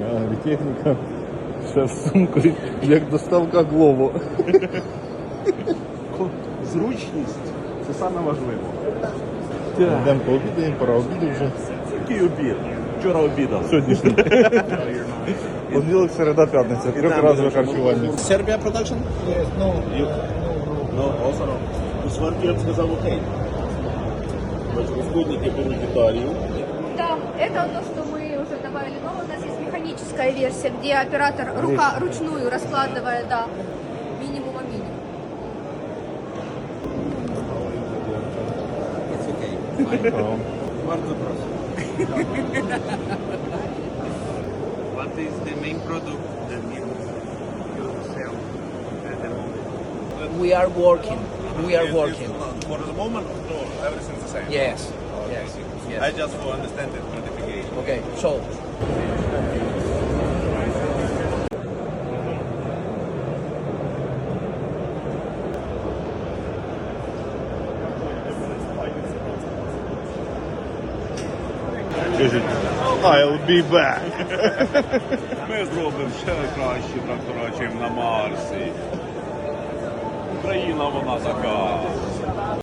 політехніка. Ще з сумкою, як доставка Глово. Зручність це саме важливо. Йдемо пообідаємо, пора обіду вже. Який обід? Вчора обідав. Сьогоднішній. Понеділок, середа, п'ятниця. Трьохразове харчування. Serbia production? Yes, no, You? No, also no. У Сварків сказав окей. Розходники беруть Італію. Это то, что мы уже добавили новое. У нас есть механическая версия, где оператор рука ручную раскладывая, да, минимума минимум. What is the main product that you, you sell at the moment? We are working. We are working. For the moment, no, everything's the same. Yes. Yes. I just for understand the quantification. Okay. So Кажуть, I'll be back. Ми зробимо ще кращі трактора, ніж на Марсі. Україна вона така.